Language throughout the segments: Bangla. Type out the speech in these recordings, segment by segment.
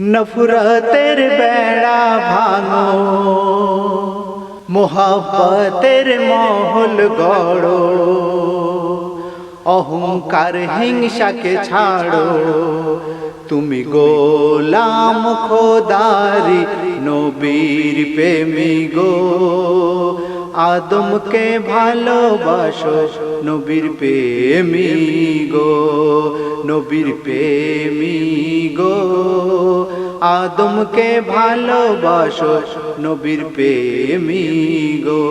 নফরতের বেড়া ভাঙো। মোহাব্বতের মহল গড়ো। অহংকার হিংসাকে ছাড়ো। তুমি গোলাম খোদারি নবীর প্রেমী গো। আদমকে ভালোবাসো নবীর প্রেমী গো। নবীর প্রেমী গো। আদমকে ভালোবাসো, নবীর প্রেমী গো।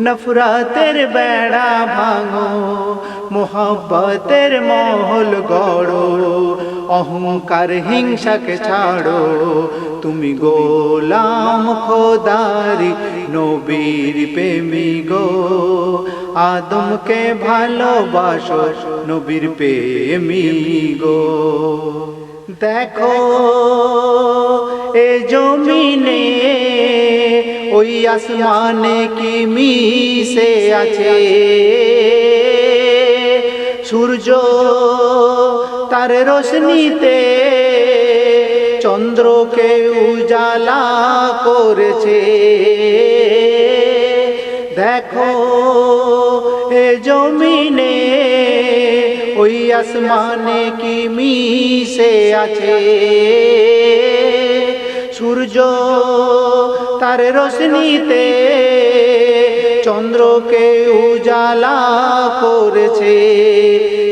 নফরাতের বেড়া ভাঙো, মোহব্বতের মহল গড়ো, অহংকার হিংসাকে ছাড়ো। তুমি গোলাম খোদারি, নবীর প্রেমী গো। আদমকে ভালোবাসো, নবীর প্রেমী গো। দেখো, এ জমিনে ওই আসমানে কি মিশে আছে? সূর্য তার রোশনিতে চন্দ্রকে উজালা করেছে। দেখো, এ জমিনে ওই আসমানে কি মিশে আছে? সূর্য তার রোশনিতে চন্দ্রকে উজালা করেছে।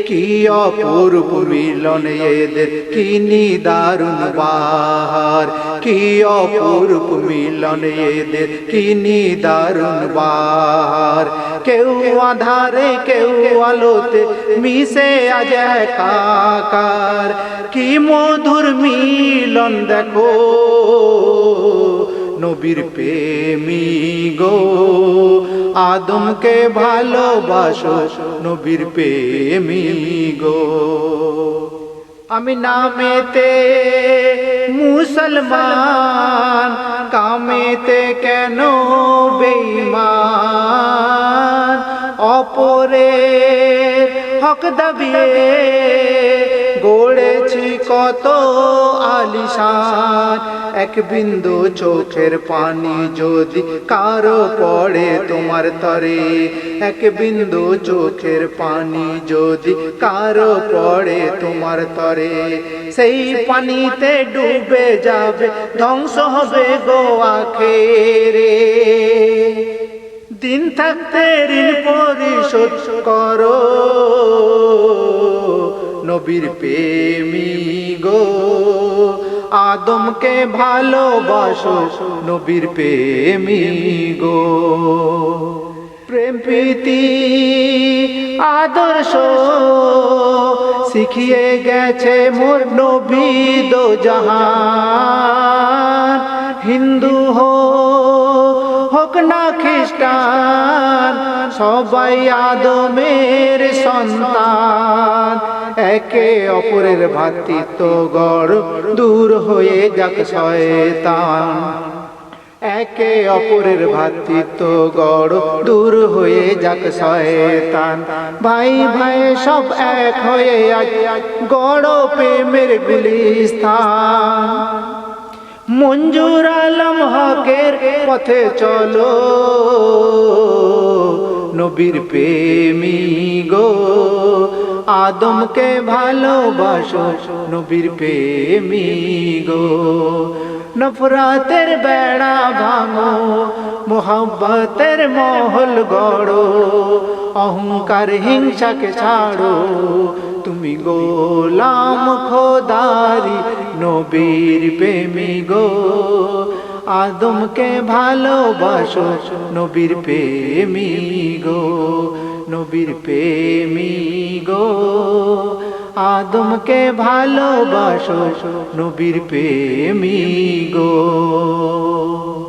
কি অপূর্ব মিলন এদের, কি নিদারুণ বাহার। কি অপূর্ব মিলন এদের, কি নিদারুণ বাহার। কেউ আধারে, কেউ আলোতে মিশে আজ কাকার কি মধুর মিলন দেখো। নবীর প্রেমী গো। আদমকে ভালোবাসো নবীর প্রেমী গো। আমি নামেতে মুসলমান, কামেতে কেন বেঈমান? অপরে হক দাবিয়ে গড়েছি কত আলিশান। এক বিন্দু চোখের পানি যদি কারও পড়ে তোমার তরে, এক বিন্দু চোখের পানি যদি কারও পড়ে তোমার তরে, সেই পানিতে ডুবে যাবে, ধ্বংস হবে গো আখেরে। দিন থাকতে ঋণ পরিশোধ করো। নবীর প্রেমী গো। আদমকে ভালোবাসো নবীর প্রেমী গো। প্রেম, প্রীতি, আদর্শ শিখিয়ে গেছে মোর নবী দো জাহান। হিন্দু হো, হোক না খ্রিস্টান, সবাই আদমের সন্তান। একে অপরের ভাতৃত্ব গড়, দূর হয়ে যাক শয়তান। একে অপরের ভাতৃত্ব গড়, দূর হয়ে যাক শয়তান। ভাই ভাই সব এক হয়ে আজ গড় প্রেমের গুলিস্থান। মঞ্জুর আলম হকের পথে চলো। নবীর প্রেমী গো। আদমকে ভালোবাসো নবীর প্রেমী গো। নফরাতের বেড়া ভাঙো, মোহাব্বতের মহল গড়ো। অহংকার হিংসাকে ছাড়ো, তুমি গোলাম খোদারি নবীর প্রেমী গো। আদমকে ভালোবাসো নবীর প্রেমী গো নবীর প্রেমী গো। আদমকে ভালোবাসো নবীর প্রেমী গো।